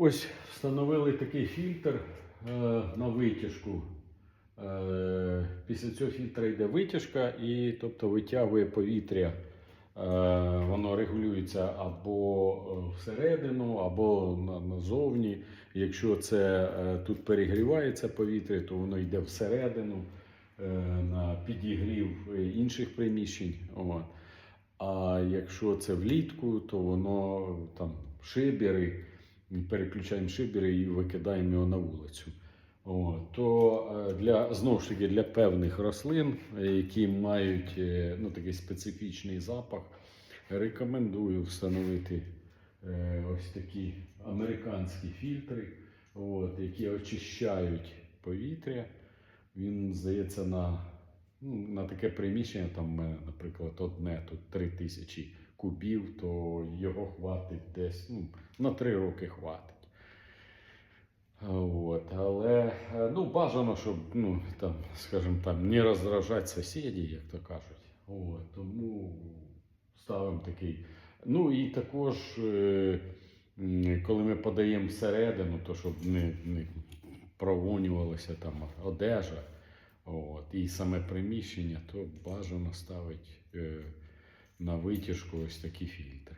Ось встановили такий фільтр е, на витяжку. Е, після цього фільтра йде витяжка і тобто витягує повітря. Е, воно регулюється або е, всередину, або назовні. Якщо це е, тут перегрівається повітря, то воно йде всередину на підігрів інших приміщень. А якщо це влітку, то воно там шибери, переключаємо шибери і викидаємо його на вулицю. О, то е, для знову ж таки для певних рослин, е, які мають е, ну, такий специфічний запах, рекомендую встановити ось такі американські фільтри, от, які очищають повітря. Він здається на, ну, на таке приміщення, там, наприклад, одне тут 3000 кубів, то його хватить десь ну, на 3 роки хватить. От, але е, ну, бажано, щоб ну, там, скажімо, там, не роздражати сусідів, як то кажуть. От, тому ставимо такий. Ну і також, е, коли ми подаємо всередину, то щоб не, не провонювалася там одежа, от, і саме приміщення, то бажано ставити е, на витяжку ось такі фільтри.